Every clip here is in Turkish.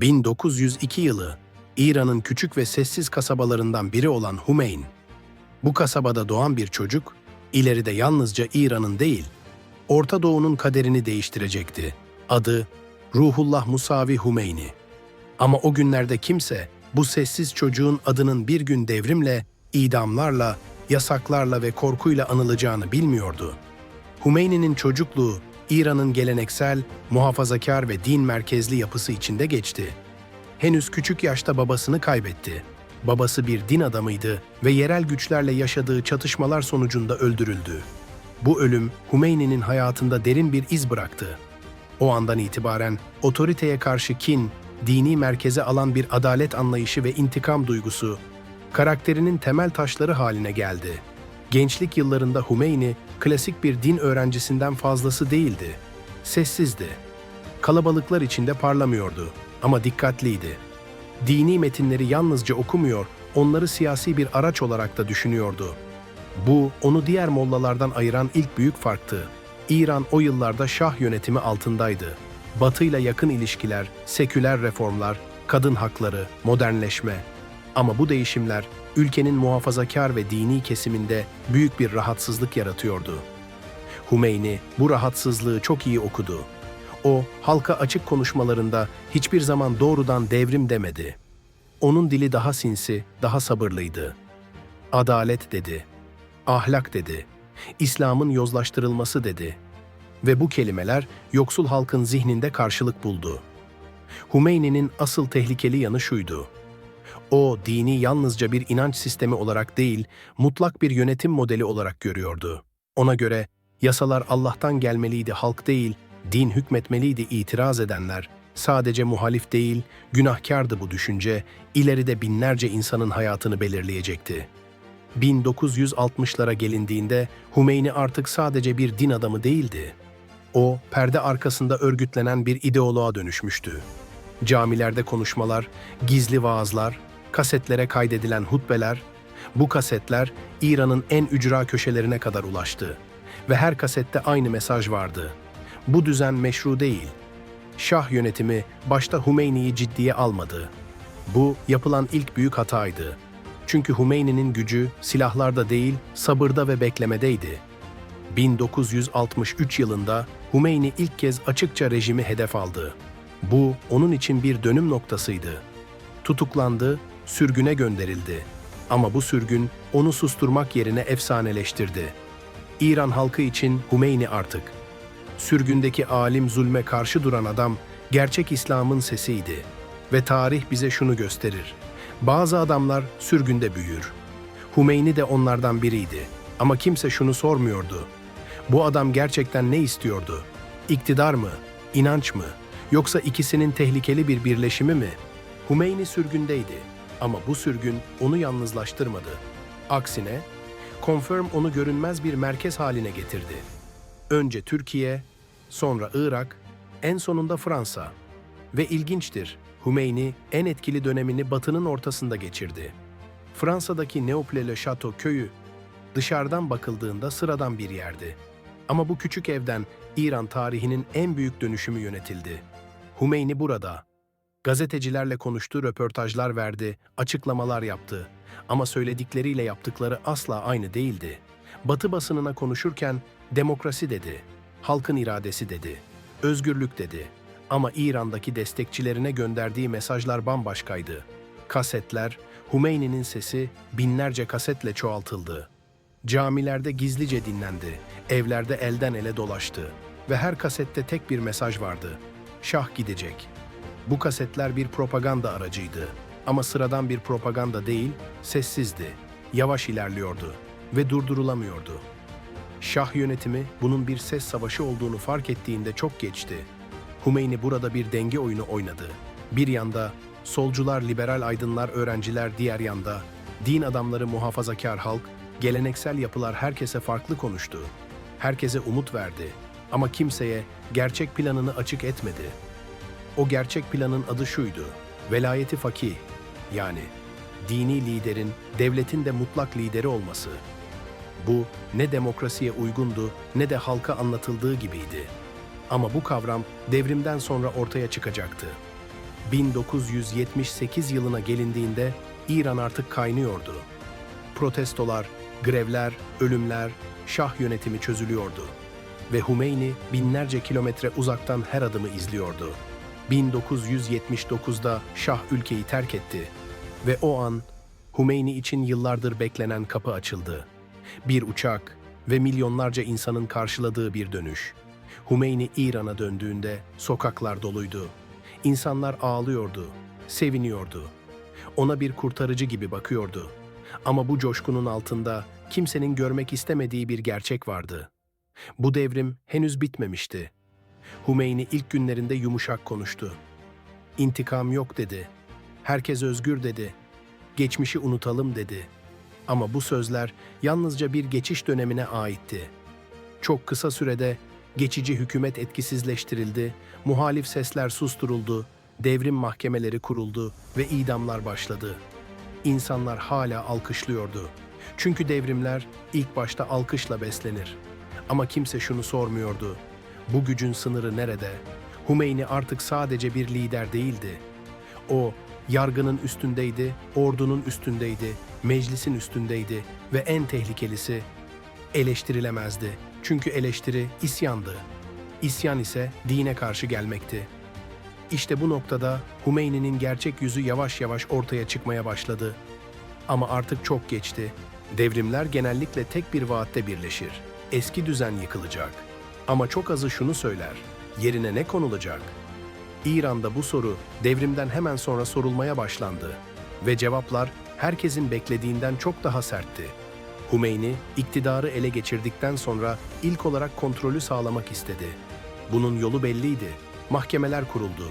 1902 yılı İran'ın küçük ve sessiz kasabalarından biri olan Humeyn. Bu kasabada doğan bir çocuk, ileride yalnızca İran'ın değil, Orta Doğu'nun kaderini değiştirecekti. Adı Ruhullah Musavi Humeyni. Ama o günlerde kimse bu sessiz çocuğun adının bir gün devrimle, idamlarla, yasaklarla ve korkuyla anılacağını bilmiyordu. Humeyni'nin çocukluğu İran'ın geleneksel, muhafazakar ve din merkezli yapısı içinde geçti. Henüz küçük yaşta babasını kaybetti. Babası bir din adamıydı ve yerel güçlerle yaşadığı çatışmalar sonucunda öldürüldü. Bu ölüm Humeyni'nin hayatında derin bir iz bıraktı. O andan itibaren otoriteye karşı kin, dini merkeze alan bir adalet anlayışı ve intikam duygusu karakterinin temel taşları haline geldi. Gençlik yıllarında Humeyni klasik bir din öğrencisinden fazlası değildi. Sessizdi. Kalabalıklar içinde parlamıyordu ama dikkatliydi. Dini metinleri yalnızca okumuyor, onları siyasi bir araç olarak da düşünüyordu. Bu, onu diğer mollalardan ayıran ilk büyük farktı. İran o yıllarda şah yönetimi altındaydı. Batıyla yakın ilişkiler, seküler reformlar, kadın hakları, modernleşme. Ama bu değişimler ülkenin muhafazakar ve dini kesiminde büyük bir rahatsızlık yaratıyordu. Humeyni bu rahatsızlığı çok iyi okudu. O, halka açık konuşmalarında hiçbir zaman doğrudan devrim demedi. Onun dili daha sinsi, daha sabırlıydı. Adalet dedi, ahlak dedi, İslam'ın yozlaştırılması dedi. Ve bu kelimeler yoksul halkın zihninde karşılık buldu. Humeyni'nin asıl tehlikeli yanı şuydu. O, dini yalnızca bir inanç sistemi olarak değil, mutlak bir yönetim modeli olarak görüyordu. Ona göre, yasalar Allah'tan gelmeliydi, halk değil, din hükmetmeliydi itiraz edenler, sadece muhalif değil, günahkardı bu düşünce, ileride binlerce insanın hayatını belirleyecekti. 1960'lara gelindiğinde Humeyni artık sadece bir din adamı değildi. O, perde arkasında örgütlenen bir ideoloğa dönüşmüştü. Camilerde konuşmalar, gizli vaazlar, kasetlere kaydedilen hutbeler, bu kasetler İran'ın en ücra köşelerine kadar ulaştı ve her kasette aynı mesaj vardı. Bu düzen meşru değil. Şah yönetimi başta Humeyni'yi ciddiye almadı. Bu yapılan ilk büyük hataydı. Çünkü Humeyni'nin gücü silahlarda değil, sabırda ve beklemedeydi. 1963 yılında Humeyni ilk kez açıkça rejimi hedef aldı. Bu onun için bir dönüm noktasıydı. Tutuklandı, sürgüne gönderildi. Ama bu sürgün onu susturmak yerine efsaneleştirdi. İran halkı için Humeyni artık. Sürgündeki alim zulme karşı duran adam gerçek İslam'ın sesiydi. Ve tarih bize şunu gösterir. Bazı adamlar sürgünde büyür. Humeyni de onlardan biriydi. Ama kimse şunu sormuyordu. Bu adam gerçekten ne istiyordu? İktidar mı? İnanç mı? Yoksa ikisinin tehlikeli bir birleşimi mi? Humeyni sürgündeydi ama bu sürgün onu yalnızlaştırmadı. Aksine, Confirm onu görünmez bir merkez haline getirdi. Önce Türkiye, sonra Irak, en sonunda Fransa. Ve ilginçtir, Humeyni en etkili dönemini Batı'nın ortasında geçirdi. Fransa'daki Neople-le-Château köyü dışarıdan bakıldığında sıradan bir yerdi. Ama bu küçük evden İran tarihinin en büyük dönüşümü yönetildi. Humeyni burada. Gazetecilerle konuştu, röportajlar verdi, açıklamalar yaptı. Ama söyledikleriyle yaptıkları asla aynı değildi. Batı basınına konuşurken demokrasi dedi, halkın iradesi dedi, özgürlük dedi. Ama İran'daki destekçilerine gönderdiği mesajlar bambaşkaydı. Kasetler, Humeyni'nin sesi binlerce kasetle çoğaltıldı. Camilerde gizlice dinlendi, evlerde elden ele dolaştı ve her kasette tek bir mesaj vardı. Şah gidecek. Bu kasetler bir propaganda aracıydı. Ama sıradan bir propaganda değil, sessizdi, yavaş ilerliyordu ve durdurulamıyordu. Şah yönetimi bunun bir ses savaşı olduğunu fark ettiğinde çok geçti. Humeyni burada bir denge oyunu oynadı. Bir yanda solcular, liberal aydınlar, öğrenciler, diğer yanda din adamları, muhafazakar halk, geleneksel yapılar herkese farklı konuştu. Herkese umut verdi ama kimseye gerçek planını açık etmedi. O gerçek planın adı şuydu. Velayeti fakih, yani dini liderin, devletin de mutlak lideri olması. Bu ne demokrasiye uygundu ne de halka anlatıldığı gibiydi. Ama bu kavram devrimden sonra ortaya çıkacaktı. 1978 yılına gelindiğinde İran artık kaynıyordu. Protestolar, grevler, ölümler, şah yönetimi çözülüyordu. Ve Hümeyni binlerce kilometre uzaktan her adımı izliyordu. 1979'da Şah ülkeyi terk etti ve o an Hümeyni için yıllardır beklenen kapı açıldı. Bir uçak ve milyonlarca insanın karşıladığı bir dönüş. Hümeyni İran'a döndüğünde sokaklar doluydu. İnsanlar ağlıyordu, seviniyordu. Ona bir kurtarıcı gibi bakıyordu. Ama bu coşkunun altında kimsenin görmek istemediği bir gerçek vardı. Bu devrim henüz bitmemişti. Hümeyni ilk günlerinde yumuşak konuştu. İntikam yok dedi. Herkes özgür dedi. Geçmişi unutalım dedi. Ama bu sözler yalnızca bir geçiş dönemine aitti. Çok kısa sürede geçici hükümet etkisizleştirildi, muhalif sesler susturuldu, devrim mahkemeleri kuruldu ve idamlar başladı. İnsanlar hala alkışlıyordu. Çünkü devrimler ilk başta alkışla beslenir. Ama kimse şunu sormuyordu. Bu gücün sınırı nerede? Hümeyni artık sadece bir lider değildi. O, yargının üstündeydi, ordunun üstündeydi, meclisin üstündeydi ve en tehlikelisi eleştirilemezdi. Çünkü eleştiri isyandı. İsyan ise dine karşı gelmekti. İşte bu noktada Hümeyni'nin gerçek yüzü yavaş yavaş ortaya çıkmaya başladı. Ama artık çok geçti. Devrimler genellikle tek bir vaatte birleşir. Eski düzen yıkılacak. Ama çok azı şunu söyler. Yerine ne konulacak? İran'da bu soru devrimden hemen sonra sorulmaya başlandı ve cevaplar herkesin beklediğinden çok daha sertti. Hümeyni iktidarı ele geçirdikten sonra ilk olarak kontrolü sağlamak istedi. Bunun yolu belliydi. Mahkemeler kuruldu.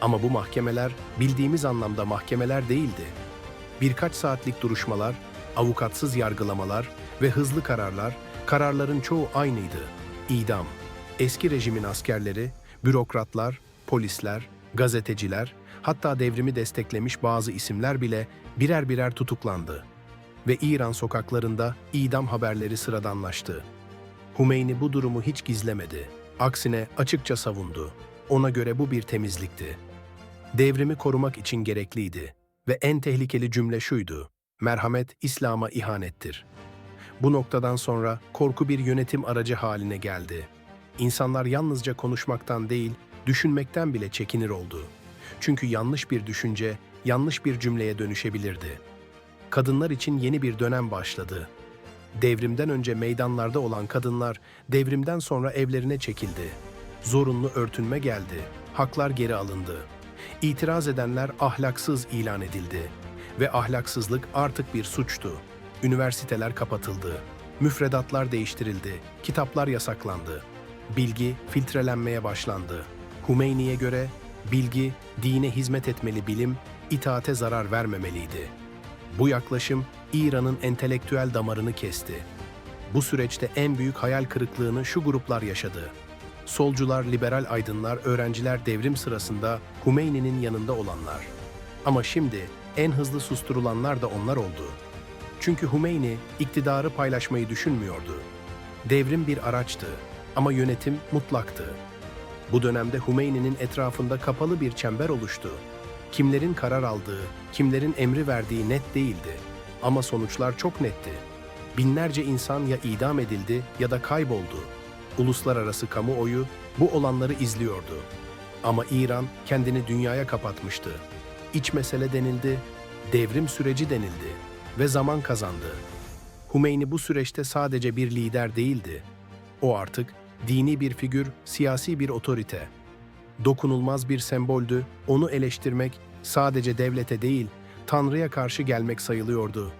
Ama bu mahkemeler bildiğimiz anlamda mahkemeler değildi. Birkaç saatlik duruşmalar, avukatsız yargılamalar ve hızlı kararlar, kararların çoğu aynıydı. İdam. Eski rejimin askerleri, bürokratlar, polisler, gazeteciler, hatta devrimi desteklemiş bazı isimler bile birer birer tutuklandı. Ve İran sokaklarında idam haberleri sıradanlaştı. Hümeyni bu durumu hiç gizlemedi. Aksine açıkça savundu. Ona göre bu bir temizlikti. Devrimi korumak için gerekliydi. Ve en tehlikeli cümle şuydu. Merhamet İslam'a ihanettir. Bu noktadan sonra korku bir yönetim aracı haline geldi. İnsanlar yalnızca konuşmaktan değil, düşünmekten bile çekinir oldu. Çünkü yanlış bir düşünce, yanlış bir cümleye dönüşebilirdi. Kadınlar için yeni bir dönem başladı. Devrimden önce meydanlarda olan kadınlar devrimden sonra evlerine çekildi. Zorunlu örtünme geldi. Haklar geri alındı. İtiraz edenler ahlaksız ilan edildi ve ahlaksızlık artık bir suçtu. Üniversiteler kapatıldı. Müfredatlar değiştirildi. Kitaplar yasaklandı. Bilgi filtrelenmeye başlandı. Hümeyni'ye göre bilgi dine hizmet etmeli bilim, itaate zarar vermemeliydi. Bu yaklaşım İran'ın entelektüel damarını kesti. Bu süreçte en büyük hayal kırıklığını şu gruplar yaşadı. Solcular, liberal aydınlar, öğrenciler devrim sırasında Hümeyni'nin yanında olanlar. Ama şimdi en hızlı susturulanlar da onlar oldu. Çünkü Hümeyni iktidarı paylaşmayı düşünmüyordu. Devrim bir araçtı ama yönetim mutlaktı. Bu dönemde Hümeyni'nin etrafında kapalı bir çember oluştu. Kimlerin karar aldığı, kimlerin emri verdiği net değildi. Ama sonuçlar çok netti. Binlerce insan ya idam edildi ya da kayboldu. Uluslararası kamuoyu bu olanları izliyordu. Ama İran kendini dünyaya kapatmıştı. İç mesele denildi, devrim süreci denildi ve zaman kazandı. Hümeyni bu süreçte sadece bir lider değildi. O artık dini bir figür, siyasi bir otorite. Dokunulmaz bir semboldü, onu eleştirmek sadece devlete değil, Tanrı'ya karşı gelmek sayılıyordu.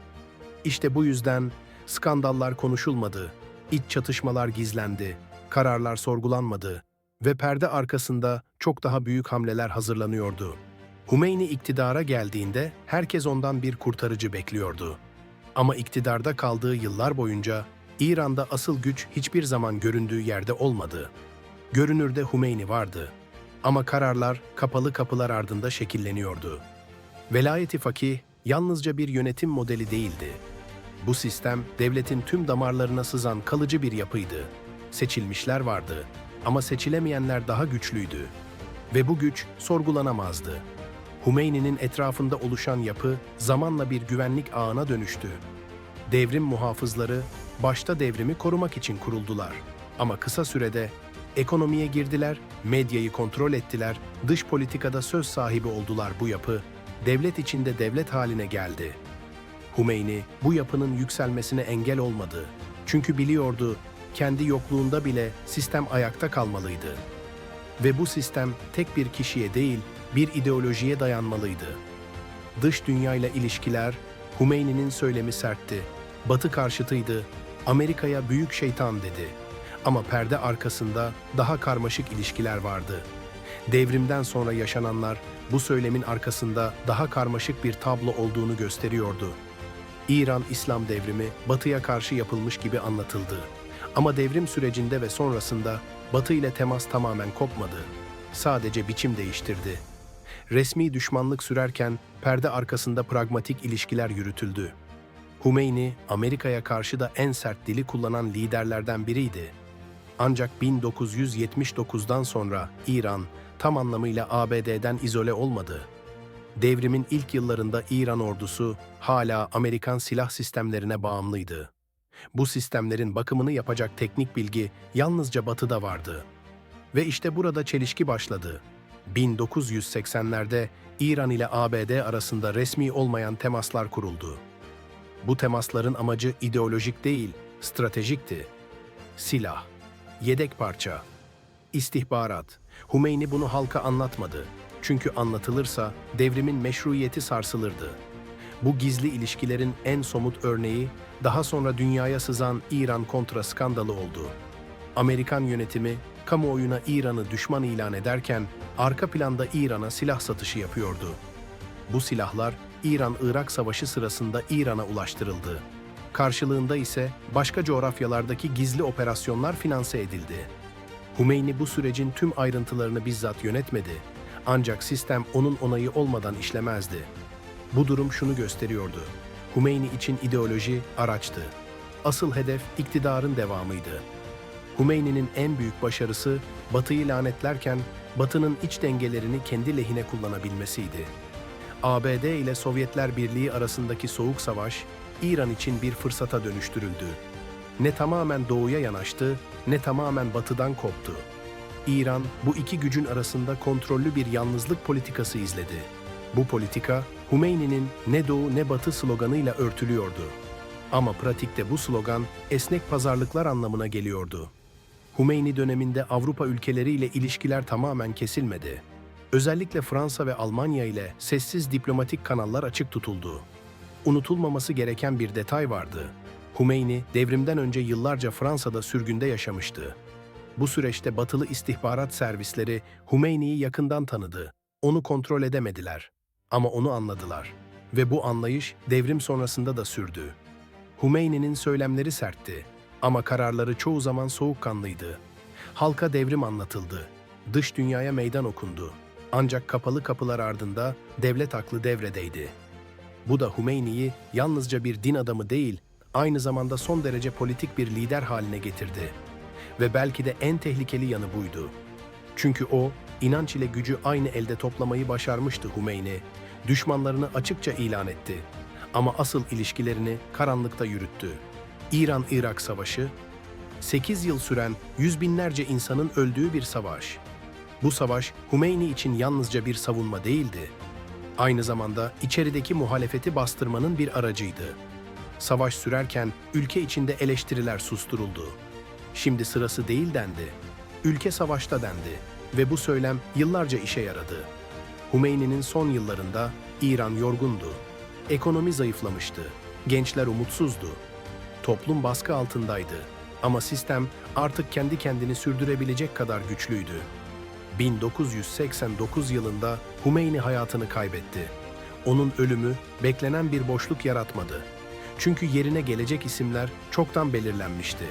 İşte bu yüzden skandallar konuşulmadı, iç çatışmalar gizlendi, kararlar sorgulanmadı ve perde arkasında çok daha büyük hamleler hazırlanıyordu. Hümeyni iktidara geldiğinde herkes ondan bir kurtarıcı bekliyordu. Ama iktidarda kaldığı yıllar boyunca İran'da asıl güç hiçbir zaman göründüğü yerde olmadı. Görünürde Hümeyni vardı. Ama kararlar kapalı kapılar ardında şekilleniyordu. Velayeti fakih yalnızca bir yönetim modeli değildi. Bu sistem devletin tüm damarlarına sızan kalıcı bir yapıydı. Seçilmişler vardı ama seçilemeyenler daha güçlüydü. Ve bu güç sorgulanamazdı. Hümeyni'nin etrafında oluşan yapı zamanla bir güvenlik ağına dönüştü. Devrim muhafızları başta devrimi korumak için kuruldular. Ama kısa sürede ekonomiye girdiler, medyayı kontrol ettiler, dış politikada söz sahibi oldular bu yapı, devlet içinde devlet haline geldi. Hümeyni bu yapının yükselmesine engel olmadı. Çünkü biliyordu kendi yokluğunda bile sistem ayakta kalmalıydı. Ve bu sistem tek bir kişiye değil, bir ideolojiye dayanmalıydı. Dış dünyayla ilişkiler, Hümeyni'nin söylemi sertti. Batı karşıtıydı, Amerika'ya büyük şeytan dedi. Ama perde arkasında daha karmaşık ilişkiler vardı. Devrimden sonra yaşananlar bu söylemin arkasında daha karmaşık bir tablo olduğunu gösteriyordu. İran İslam devrimi Batı'ya karşı yapılmış gibi anlatıldı. Ama devrim sürecinde ve sonrasında Batı ile temas tamamen kopmadı. Sadece biçim değiştirdi. Resmi düşmanlık sürerken perde arkasında pragmatik ilişkiler yürütüldü. Hümeyni, Amerika'ya karşı da en sert dili kullanan liderlerden biriydi. Ancak 1979'dan sonra İran tam anlamıyla ABD'den izole olmadı. Devrimin ilk yıllarında İran ordusu hala Amerikan silah sistemlerine bağımlıydı. Bu sistemlerin bakımını yapacak teknik bilgi yalnızca Batı'da vardı. Ve işte burada çelişki başladı. 1980'lerde İran ile ABD arasında resmi olmayan temaslar kuruldu. Bu temasların amacı ideolojik değil, stratejikti. Silah, yedek parça, istihbarat. Hümeyni bunu halka anlatmadı. Çünkü anlatılırsa devrimin meşruiyeti sarsılırdı. Bu gizli ilişkilerin en somut örneği daha sonra dünyaya sızan İran kontra skandalı oldu. Amerikan yönetimi kamuoyuna İran'ı düşman ilan ederken arka planda İran'a silah satışı yapıyordu. Bu silahlar İran-Irak savaşı sırasında İran'a ulaştırıldı. Karşılığında ise başka coğrafyalardaki gizli operasyonlar finanse edildi. Hümeyni bu sürecin tüm ayrıntılarını bizzat yönetmedi. Ancak sistem onun onayı olmadan işlemezdi. Bu durum şunu gösteriyordu. Hümeyni için ideoloji araçtı. Asıl hedef iktidarın devamıydı. Hümeyni'nin en büyük başarısı Batı'yı lanetlerken Batı'nın iç dengelerini kendi lehine kullanabilmesiydi. ABD ile Sovyetler Birliği arasındaki soğuk savaş İran için bir fırsata dönüştürüldü. Ne tamamen doğuya yanaştı, ne tamamen batıdan koptu. İran bu iki gücün arasında kontrollü bir yalnızlık politikası izledi. Bu politika Hümeyni'nin ne doğu ne batı sloganıyla örtülüyordu. Ama pratikte bu slogan esnek pazarlıklar anlamına geliyordu. Hümeyni döneminde Avrupa ülkeleriyle ilişkiler tamamen kesilmedi. Özellikle Fransa ve Almanya ile sessiz diplomatik kanallar açık tutuldu. Unutulmaması gereken bir detay vardı. Hümeyni devrimden önce yıllarca Fransa'da sürgünde yaşamıştı. Bu süreçte batılı istihbarat servisleri Hümeyni'yi yakından tanıdı. Onu kontrol edemediler. Ama onu anladılar. Ve bu anlayış devrim sonrasında da sürdü. Hümeyni'nin söylemleri sertti ama kararları çoğu zaman soğukkanlıydı. Halka devrim anlatıldı. Dış dünyaya meydan okundu. Ancak kapalı kapılar ardında devlet aklı devredeydi. Bu da Hümeyni'yi yalnızca bir din adamı değil, aynı zamanda son derece politik bir lider haline getirdi. Ve belki de en tehlikeli yanı buydu. Çünkü o, inanç ile gücü aynı elde toplamayı başarmıştı Hümeyni. Düşmanlarını açıkça ilan etti. Ama asıl ilişkilerini karanlıkta yürüttü. İran-Irak Savaşı, 8 yıl süren yüz binlerce insanın öldüğü bir savaş. Bu savaş Hümeyni için yalnızca bir savunma değildi. Aynı zamanda içerideki muhalefeti bastırmanın bir aracıydı. Savaş sürerken ülke içinde eleştiriler susturuldu. Şimdi sırası değil dendi. Ülke savaşta dendi ve bu söylem yıllarca işe yaradı. Hümeyni'nin son yıllarında İran yorgundu. Ekonomi zayıflamıştı. Gençler umutsuzdu. Toplum baskı altındaydı. Ama sistem artık kendi kendini sürdürebilecek kadar güçlüydü. 1989 yılında Hümeyni hayatını kaybetti. Onun ölümü beklenen bir boşluk yaratmadı. Çünkü yerine gelecek isimler çoktan belirlenmişti.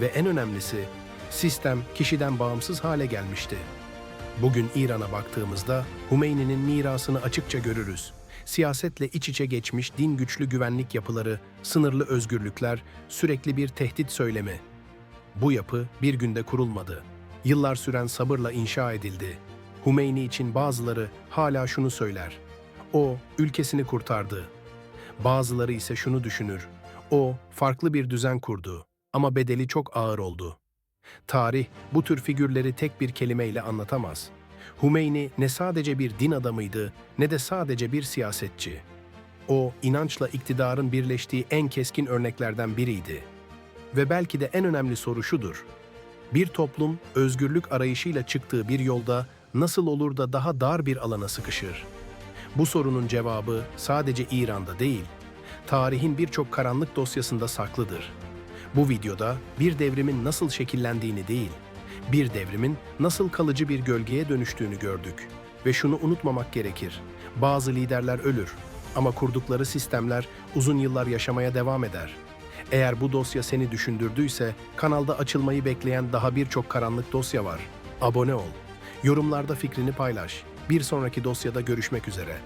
Ve en önemlisi, sistem kişiden bağımsız hale gelmişti. Bugün İran'a baktığımızda Hümeyni'nin mirasını açıkça görürüz. Siyasetle iç içe geçmiş din güçlü güvenlik yapıları, sınırlı özgürlükler, sürekli bir tehdit söylemi. Bu yapı bir günde kurulmadı. Yıllar süren sabırla inşa edildi. Hümeyni için bazıları hala şunu söyler. O ülkesini kurtardı. Bazıları ise şunu düşünür. O farklı bir düzen kurdu ama bedeli çok ağır oldu. Tarih bu tür figürleri tek bir kelimeyle anlatamaz. Hümeyni ne sadece bir din adamıydı ne de sadece bir siyasetçi. O inançla iktidarın birleştiği en keskin örneklerden biriydi. Ve belki de en önemli soru şudur. Bir toplum özgürlük arayışıyla çıktığı bir yolda nasıl olur da daha dar bir alana sıkışır? Bu sorunun cevabı sadece İran'da değil, tarihin birçok karanlık dosyasında saklıdır. Bu videoda bir devrimin nasıl şekillendiğini değil, bir devrimin nasıl kalıcı bir gölgeye dönüştüğünü gördük. Ve şunu unutmamak gerekir. Bazı liderler ölür ama kurdukları sistemler uzun yıllar yaşamaya devam eder. Eğer bu dosya seni düşündürdüyse kanalda açılmayı bekleyen daha birçok karanlık dosya var. Abone ol. Yorumlarda fikrini paylaş. Bir sonraki dosyada görüşmek üzere.